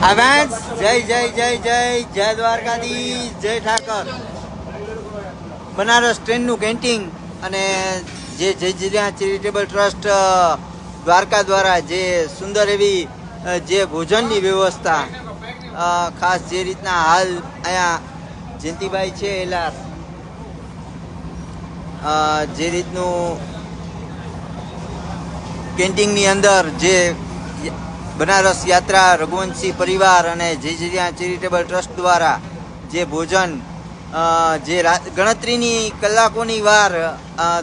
આવાજ જય જય જય જય જય દ્વારકાધીશ. જય ઠાકર. બનારસ ટ્રેનનું કેન્ટીન અને જે જય જિલ્લા ચેરિટેબલ ટ્રસ્ટ દ્વારકા દ્વારા જે સુંદર એવી જે ભોજનની વ્યવસ્થા ખાસ જે રીતના હાલ અહીંયા જયંતિભાઈ છે એલા જે રીતનું કેન્ટીનની અંદર જે બનારસ યાત્રા, રઘુવંશી પરિવાર અને જે જ્યાં ચેરિટેબલ ટ્રસ્ટ દ્વારા જે ભોજન જે ગણતરીની કલાકોની વાર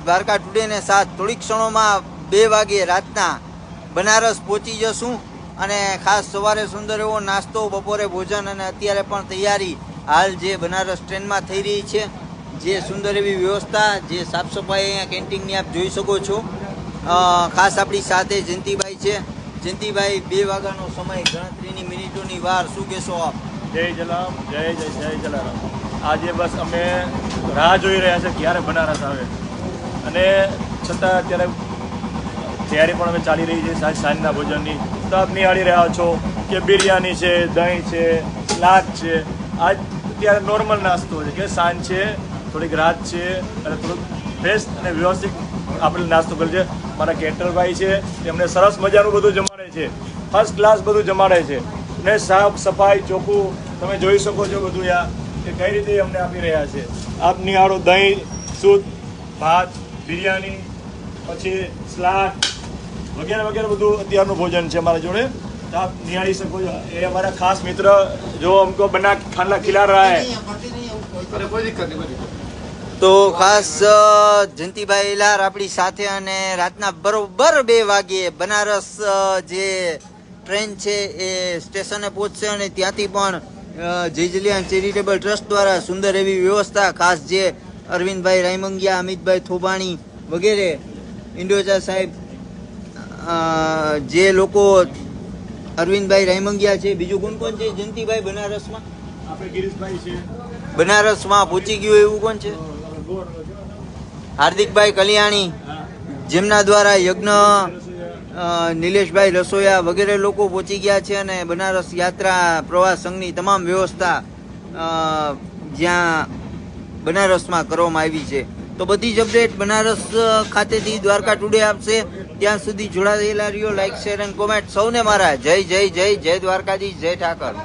દ્વારકા ટુડેને સાથ થોડીક ક્ષણોમાં બે વાગે રાતના બનારસ પહોંચી જશું અને ખાસ સવારે સુંદર એવો નાસ્તો, બપોરે ભોજન અને અત્યારે પણ તૈયારી હાલ જે બનારસ ટ્રેનમાં થઈ રહી છે. જે સુંદર એવી વ્યવસ્થા, જે સાફ સફાઈ અહીંયા કેન્ટીનની આપ જોઈ શકો છો. ખાસ આપણી સાથે જયંતિભાઈ છે. જયંતિભાઈ, બે વાગ્યાનો સમય, ગણતરીની મિનિટોની વાર, શું કહેશો આપ? જય જલામ જય જય જય જલારામ. આજે બસ અમે રાહ જોઈ રહ્યા છે, ક્યારે બનારસ આવે. અને છતાં અત્યારે તૈયારી પણ અમે ચાલી રહી છે, સાંજ સાંજના ભોજનની. તો આપ નિહાળી રહ્યા છો કે બિરયાની છે, દહીં છે લાટ છે. આજ અત્યારે નોર્મલ નાસ્તો છે, કે સાંજ છે, થોડીક રાત છે, અને થોડુંક બેસ્ટ અને વ્યવસ્થિત આપણે નાસ્તો કરે છે. મારા કેટરભાઈ છે એમને સરસ મજાનું બધું જમાડે છે. ફર્સ્ટ ક્લાસ બધું જમાડે છે. ને સાફ સફાઈ ચોખ્ખું તમે જોઈ શકો છો બધું યા કે કઈ રીતે અમને આપી રહ્યા છે. આપ નિહાળો દહીં સૂપ ભાત બિરયાની પછી સ્લાડ વગેરે વગેરે બધું અત્યારનું ભોજન છે અમારા જોડે. તો આપ નિહાળી શકો છો. એ અમારા ખાસ મિત્ર જો અમકો બના ખાના ખિલા રહા તો ખાસ જયંતિભાઈ લાર આપણી સાથે અને રાતના બરોબર બે વાગ્યે બનારસ જે ટ્રેન છે એ સ્ટેશને પહોંચશે અને ત્યાંથી પણ અ, ચેરિટેબલ ટ્રસ્ટ દ્વારા સુંદર એવી વ્યવસ્થા ખાસ જે અરવિંદભાઈ રાયમંગિયા અમિતભાઈ થોબાણી વગેરે ઇન્ડોજા સાહેબ જે લોકો અરવિંદભાઈ રાયમંગિયા છે બીજું કોણ કોણ છે? જયંતિભાઈ બનારસમાં? આપણે ગિરીશભાઈ છે. બનારસમાં પહોંચી ગયું એવું કોણ છે? હાર્દિકભાઈ કલ્યાણી, જેમના દ્વારા યજ્ઞ નિલેશભાઈ રસોયા વગેરે લોકો પહોંચી ગયા છે અને બનારસ યાત્રા, પ્રવાસ સંઘની તમામ વ્યવસ્થા જ્યાં બનારસમાં કરવામાં આવી છે. તો બધી જ અપડેટ બનારસ ખાતેથી દ્વારકા ટુડે આપશે. ત્યાં સુધી જોડાયેલા રહ્યો. લાઈક શેર અને કોમેન્ટ સૌને મારા જય જય જય જય દ્વારકાજી, જય ઠાકર.